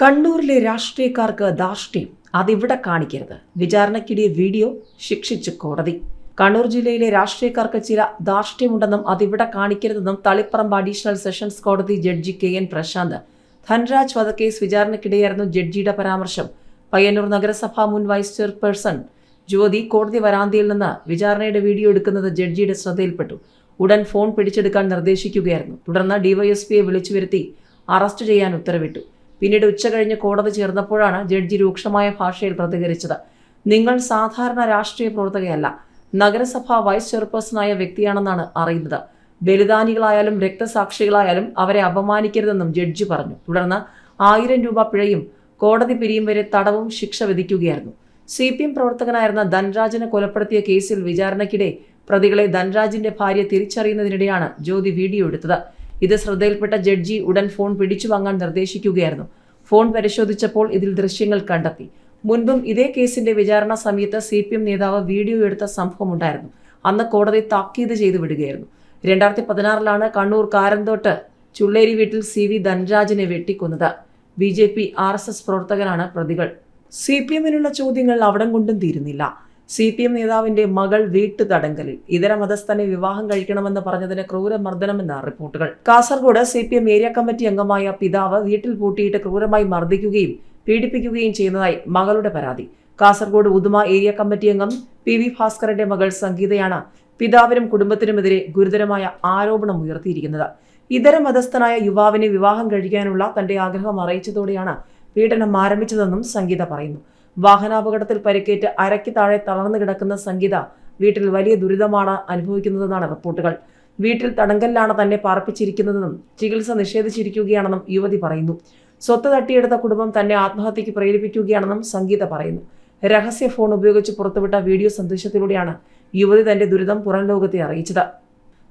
കണ്ണൂരിലെ രാഷ്ട്രീയക്കാർക്ക് ധാർഷ്ട്യം അതിവിടെ കാണിക്കരുത്. വിചാരണയ്ക്കിടെ വീഡിയോ ശിക്ഷിച്ചു കോടതി. കണ്ണൂർ ജില്ലയിലെ രാഷ്ട്രീയക്കാർക്ക് ചില ധാർഷ്ട്യമുണ്ടെന്നും അതിവിടെ കാണിക്കരുതെന്നും തളിപ്പറമ്പ് അഡീഷണൽ സെഷൻസ് കോടതി ജഡ്ജി കെ എൻ പ്രശാന്ത് ധൻരാജ് വധക്കേസ് വിചാരണയ്ക്കിടെയായിരുന്നു ജഡ്ജിയുടെ പരാമർശം. പയ്യന്നൂർ നഗരസഭാ മുൻ വൈസ് ചെയർപേഴ്സൺ ജ്യോതി കോടതി വരാന്തയിൽ നിന്ന് വിചാരണയുടെ വീഡിയോ എടുക്കുന്നത് ജഡ്ജിയുടെ ശ്രദ്ധയിൽപ്പെട്ടു. ഉടൻ ഫോൺ പിടിച്ചെടുക്കാൻ നിർദ്ദേശിക്കുകയായിരുന്നു. തുടർന്ന് ഡിവൈഎസ്പിയെ വിളിച്ചു വരുത്തി അറസ്റ്റ് ചെയ്യാൻ ഉത്തരവിട്ടു. പിന്നീട് ഉച്ച ഉച്ചകഴിഞ്ഞ് കോടതി ചേർന്നപ്പോഴാണ് ജഡ്ജി രൂക്ഷമായ ഭാഷയിൽ പ്രതികരിച്ചത്. നിങ്ങൾ സാധാരണ രാഷ്ട്രീയ പ്രവർത്തകയല്ല. നഗരസഭാ വൈസ് ചെയർപേഴ്സണായ വ്യക്തിയാണെന്നാണ് അറിയുന്നത്. ബലിദാനികളായാലും രക്തസാക്ഷികളായാലും അവരെ അപമാനിക്കരുതെന്നും ജഡ്ജി പറഞ്ഞു. തുടർന്ന് ആയിരം രൂപ പിഴയും കോടതി പിരിയും വരെ തടവും ശിക്ഷ വിധിക്കുകയായിരുന്നു. സി പി എം പ്രവർത്തകനായിരുന്ന ധൻരാജിനെ കൊലപ്പെടുത്തിയ കേസിൽ വിചാരണയ്ക്കിടെ പ്രതികളെ ധൻരാജിന്റെ ഭാര്യ തിരിച്ചറിയുന്നതിനിടെയാണ് ജ്യോതി വീഡിയോ എടുത്തത്. ഇത് ശ്രദ്ധയിൽപ്പെട്ട ജഡ്ജി ഉടൻ ഫോൺ പിടിച്ചു വാങ്ങാൻ നിർദ്ദേശിക്കുകയായിരുന്നു. ഫോൺ പരിശോധിച്ചപ്പോൾ ഇതിൽ ദൃശ്യങ്ങൾ കണ്ടെത്തി. മുൻപും ഇതേ കേസിന്റെ വിചാരണ സമയത്ത് സി പി എം നേതാവ് വീഡിയോ എടുത്ത സംഭവമുണ്ടായിരുന്നു അന്ന് കോടതി താക്കീത് ചെയ്തു വിടുകയായിരുന്നു. രണ്ടായിരത്തി പതിനാറിലാണ് കണ്ണൂർ കാരന്തോട്ട് ചുള്ളേരി വീട്ടിൽ സി വി ധനരാജിനെ വെട്ടിക്കൊന്നത്. B J P R S S പ്രവർത്തകനാണ് പ്രതികൾ. സി പി എമ്മിനുള്ള ചോദ്യങ്ങൾ അവിടം കൊണ്ടും തീരുന്നില്ല. സി പി എം നേതാവിന്റെ മകൾ വീട്ടു തടങ്കലിൽ ഇതര മതസ്ഥനെ വിവാഹം കഴിക്കണമെന്ന് പറഞ്ഞതിന് ക്രൂരമർദ്ദനമെന്ന റിപ്പോർട്ടുകൾ. Kasaragod C P M area committee അംഗമായ പിതാവ് വീട്ടിൽ പൂട്ടിയിട്ട് ക്രൂരമായി മർദ്ദിക്കുകയും പീഡിപ്പിക്കുകയും ചെയ്യുന്നതായി മകളുടെ പരാതി. കാസർഗോഡ് ഉദുമ ഏരിയ കമ്മിറ്റി അംഗം പി വി ഭാസ്കറിന്റെ മകൾ സംഗീതയാണ് പിതാവിനും കുടുംബത്തിനുമെതിരെ ഗുരുതരമായ ആരോപണം ഉയർത്തിയിരിക്കുന്നത്. ഇതര മതസ്ഥനായ യുവാവിനെ വിവാഹം കഴിക്കാനുള്ള തന്റെ ആഗ്രഹം അറിയിച്ചതോടെയാണ് പീഡനം ആരംഭിച്ചതെന്നും സംഗീത പറയുന്നു. വാഹനാപകടത്തിൽ പരിക്കേറ്റ് അരയ്ക്ക് താഴെ തളർന്നു കിടക്കുന്ന സംഗീത വീട്ടിൽ വലിയ ദുരിതമാണ് അനുഭവിക്കുന്നതെന്നാണ് റിപ്പോർട്ടുകൾ. വീട്ടിൽ തടങ്കലിലാണ് തന്നെ പാർപ്പിച്ചിരിക്കുന്നതെന്നും ചികിത്സ നിഷേധിച്ചിരിക്കുകയാണെന്നും യുവതി പറയുന്നു. സ്വത്ത് തട്ടിയെടുത്ത കുടുംബം തന്നെ ആത്മഹത്യക്ക് പ്രേരിപ്പിക്കുകയാണെന്നും സംഗീത പറയുന്നു. രഹസ്യ ഫോൺ ഉപയോഗിച്ച് പുറത്തുവിട്ട വീഡിയോ സന്ദേശത്തിലൂടെയാണ് യുവതി തന്റെ ദുരിതം പുറം ലോകത്തെ അറിയിച്ചത്.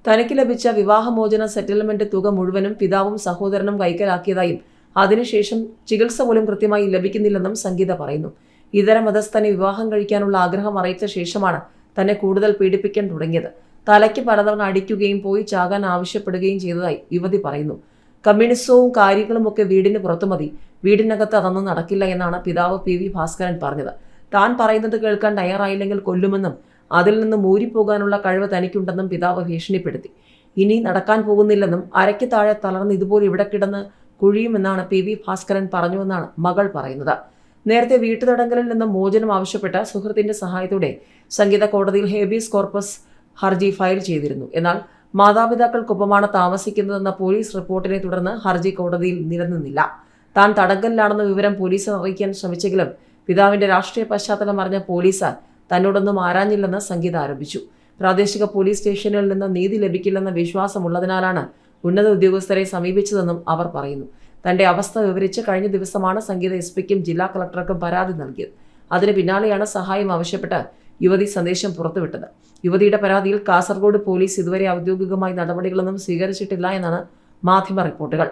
തനിക്ക് ലഭിച്ച വിവാഹമോചന സെറ്റിൽമെന്റ് തുക മുഴുവനും പിതാവും സഹോദരനും കൈക്കലാക്കിയതായും അതിനുശേഷം ചികിത്സ പോലും കൃത്യമായി ലഭിക്കുന്നില്ലെന്നും സംഗീത പറയുന്നു. ഇതര മതസ്ഥനെ വിവാഹം കഴിക്കാനുള്ള ആഗ്രഹം അറിയിച്ച ശേഷമാണ് തന്നെ കൂടുതൽ പീഡിപ്പിക്കാൻ തുടങ്ങിയത്. തലയ്ക്ക് പലതവണ അടിക്കുകയും പോയി ചാകാൻ ആവശ്യപ്പെടുകയും ചെയ്തതായി യുവതി പറയുന്നു. കമ്മ്യൂണിസവും കാര്യങ്ങളുമൊക്കെ വീടിന് പുറത്തു മതി. വീടിനകത്ത് അതൊന്നും നടക്കില്ല എന്നാണ് പിതാവ് പി വി ഭാസ്കരൻ പറഞ്ഞത്. താൻ പറയുന്നത് കേൾക്കാൻ തയ്യാറായില്ലെങ്കിൽ കൊല്ലുമെന്നും അതിൽ നിന്ന് മൂരിപ്പോകാനുള്ള കഴിവ് തനിക്കുണ്ടെന്നും പിതാവ് ഭീഷണിപ്പെടുത്തി. ഇനി നടക്കാൻ പോകുന്നില്ലെന്നും അരയ്ക്ക് താഴെ തളർന്ന് ഇതുപോലെ ഇവിടെ കിടന്ന് കുഴിയുമെന്നാണ് പി വി ഭാസ്കരൻ പറഞ്ഞുവെന്നാണ് മകൾ പറയുന്നത്. നേരത്തെ വീട്ടുതടങ്കലിൽ നിന്ന് മോചനം ആവശ്യപ്പെട്ട സുഹൃത്തിന്റെ സഹായത്തോടെ സംഗീത കോടതിയിൽ ഹേബിയസ് കോർപ്പസ് ഹർജി ഫയൽ ചെയ്തിരുന്നു. എന്നാൽ മാതാപിതാക്കൾക്കൊപ്പമാണ് താമസിക്കുന്നതെന്ന പോലീസ് റിപ്പോർട്ടിനെ തുടർന്ന് ഹർജി കോടതിയിൽ നിലനിന്നില്ല. താൻ തടങ്കലിലാണെന്ന വിവരം പോലീസ് അറിയിക്കാൻ ശ്രമിച്ചെങ്കിലും പിതാവിന്റെ രാഷ്ട്രീയ പശ്ചാത്തലം അറിഞ്ഞ പോലീസ് തന്നോടൊന്നും ആരാഞ്ഞില്ലെന്ന് സംഗീത ആരോപിച്ചു. പ്രാദേശിക പോലീസ് സ്റ്റേഷനിൽ നിന്ന് നീതി ലഭിക്കില്ലെന്ന വിശ്വാസമുള്ളതിനാലാണ് ഉന്നത ഉദ്യോഗസ്ഥരെ സമീപിച്ചതെന്നും അവർ പറയുന്നു. തന്റെ അവസ്ഥ വിവരിച്ച് കഴിഞ്ഞ ദിവസമാണ് സംഗീത എസ് പിക്കും ജില്ലാ കളക്ടർക്കും പരാതി നൽകിയത്. അതിന് പിന്നാലെയാണ് സഹായം ആവശ്യപ്പെട്ട് യുവതി സന്ദേശം പുറത്തുവിട്ടത്. യുവതിയുടെ പരാതിയിൽ കാസർഗോഡ് പോലീസ് ഇതുവരെ ഔദ്യോഗികമായി നടപടികളൊന്നും സ്വീകരിച്ചിട്ടില്ല എന്നാണ് മാധ്യമ റിപ്പോർട്ടുകൾ.